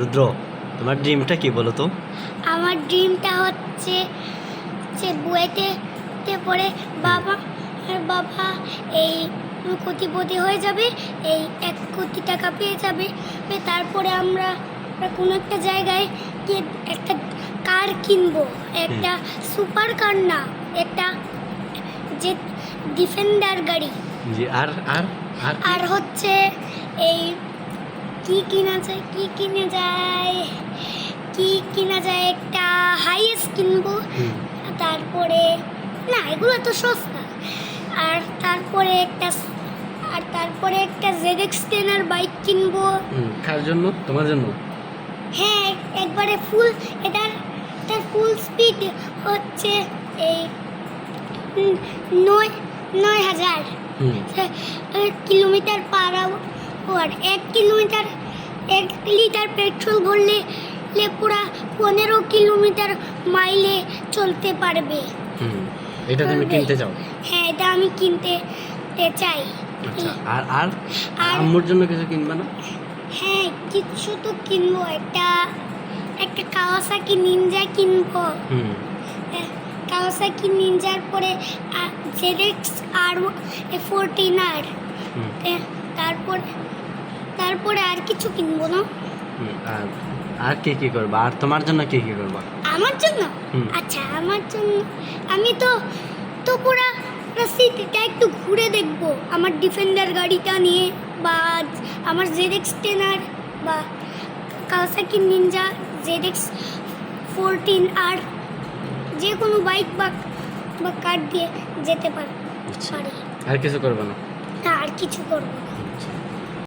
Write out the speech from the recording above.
রুদ্র তোমার ড্রিমটা কি বলো তো? আমার ড্রিমটা হচ্ছে যে বুয়েটে তে পড়ে বাবা আর বাবা এই কোটিপতি হয়ে যাবে এই এক কোটি টাকা পেয়ে যাবে। তারপরে আমরা কোনো একটা জায়গায় গিয়ে একটা কার কিনবো একটা সুপার কার না একটা যে ডিফেন্ডার গাড়ি। আর আর? আর হচ্ছে এই কি কিনা যায় কি কিনে যায় কি কিনা যায় একটা হাইয়েস্ট কিনবো। তারপরে না এগুলো তো সস্তা। আর তারপরে একটা আর তারপরে একটা জেডেক্স টেনার বাইক কিনবো। কার জন্য? তোমার জন্য? হ্যাঁ একবারে ফুল এটার এটার ফুল স্পিড হচ্ছে এই নয় নয় হাজার কিলোমিটার পার এক কিলোমিটার এক লিটার পেট্রোল ভরলে পুরা পনেরো কিলোমিটার মাইলে চলতে পারবে। এটা তুমি কিনতে চাও? হ্যাঁ এটা আমি কিনতে চাই। আচ্ছা আর আর আম্মুর জন্য কিছু কিনবে না? হ্যাঁ কিছু তো কিনবো। একটা একটা কাওয়াসাকি নিনজা কিনবো। হুম। কাওয়াসাকি নিনজার পরে জেডেক্স আর ফোরটিন আর। তারপর তারপরে আর কিছু কিনবো না। আর কি কি করবা? আর তোমার জন্য কি কি করবা? আমার জন্য? আচ্ছা আমার জন্য আমি তো তো পুরা সিটিটা একটু ঘুরে দেখব। আমার ডিফেন্ডার গাড়িটা নিয়ে বা আমার জেডেক্স টেনার বা Kawasaki Ninja Z X fourteen আর যে কোনো বাইক বা বা কার দিয়ে যেতে পার আচ্ছা। আর কিছু করবে না? না আর কিছু করব না।